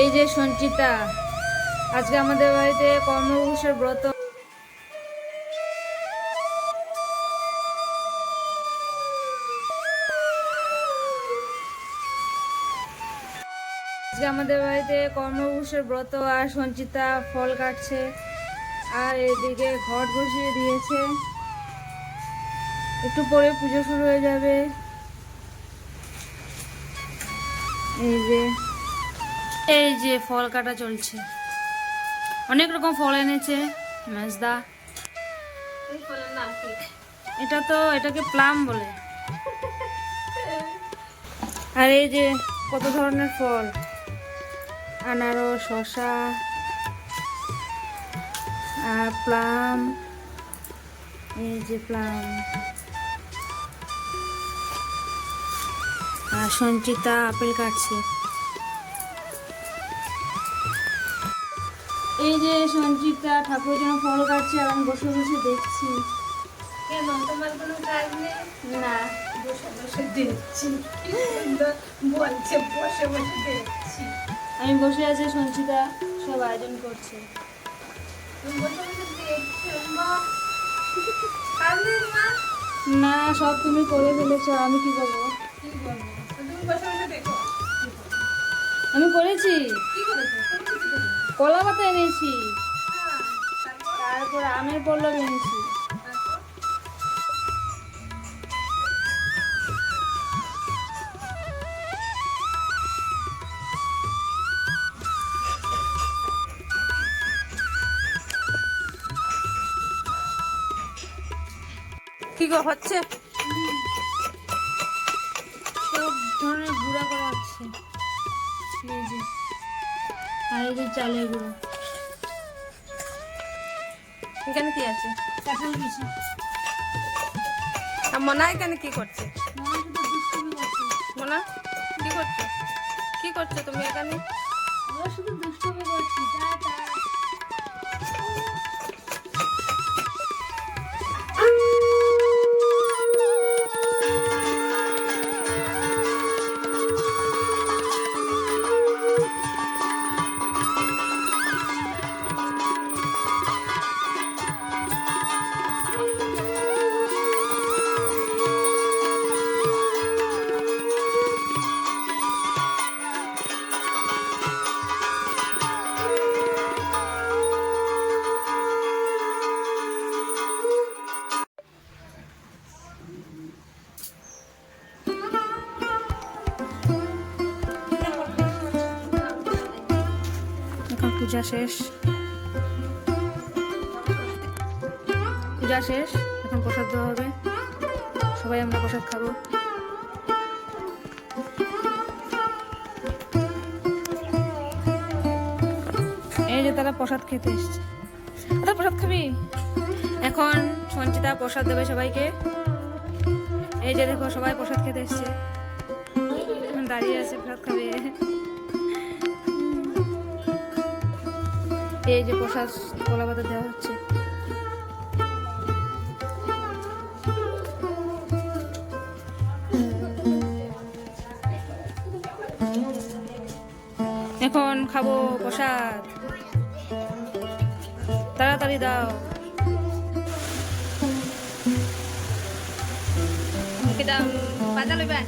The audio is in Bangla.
এই যে সঞ্চিতা, আজকে আমাদের বাড়িতে কর্মঘোষের ব্রত। আজকে আমাদের বাড়িতে কর্মঘোষের ব্রত আর সঞ্চিতা ফল কাটছে, আর এদিকে ঘট বসিয়ে দিয়েছে। একটু পরে পুজো শুরু হয়ে যাবে। এই যে এই যে ফল কাটা চলছে। অনেক রকম ফল এনেছে মেজদা এটা তো এটাকে প্লাম বলে। আর এই যে কত ধরনের ফল? আনারস, শসা, আর প্লাম। এই যে প্লাম। আর সঞ্চিতা আপেল কাটছে। এই যে সঞ্চিতা ঠাকুর যেন ফল কাটছে আর আমি বসে বসে দেখছি। কেন তোমার কোনো কাজ নেই? না। বসে বসে দেখছি। বলছে বসে বসে দেখছি। আমি বসে আছি সঞ্চিতা সব আয়োজন করছে। না সব তুমি করে ফেলেছো আমি কি করব? আমি করেছি। কি করেছ? কলা পাতা এনেছি। তারপর আমের পল্লব এনেছি। কি গো হচ্ছে? সব ধরনের গুঁড়া করা হচ্ছে। আর এই যে চালের গুঁড়ো। এখানে কি আছে? কাঁঠাল বিছি আর মোনা এখানে কি করছে? মনে মোনা কি করছ? কি করছ তুমি এখানে? আমরা শুধু দুষ্টুমি করছি টাটা পূজা শেষ। পূজা শেষ, এখন প্রসাদ দেওয়া হবে। সবাই আমরা প্রসাদ খাব। এই যে তারা প্রসাদ খেতে এসছে। প্রসাদ খাবি? এখন সঞ্চিতা প্রসাদ দেবে সবাইকে। এই যে দেখো সবাই প্রসাদ খেতে এসছে। দাঁড়িয়ে আছে, প্রসাদ খাবে। এই যে প্রসাদ কলা পাতা দেওয়া হচ্ছে। এখন খাব প্রসাদ। তাড়াতাড়ি দাও। বাজা লইবা।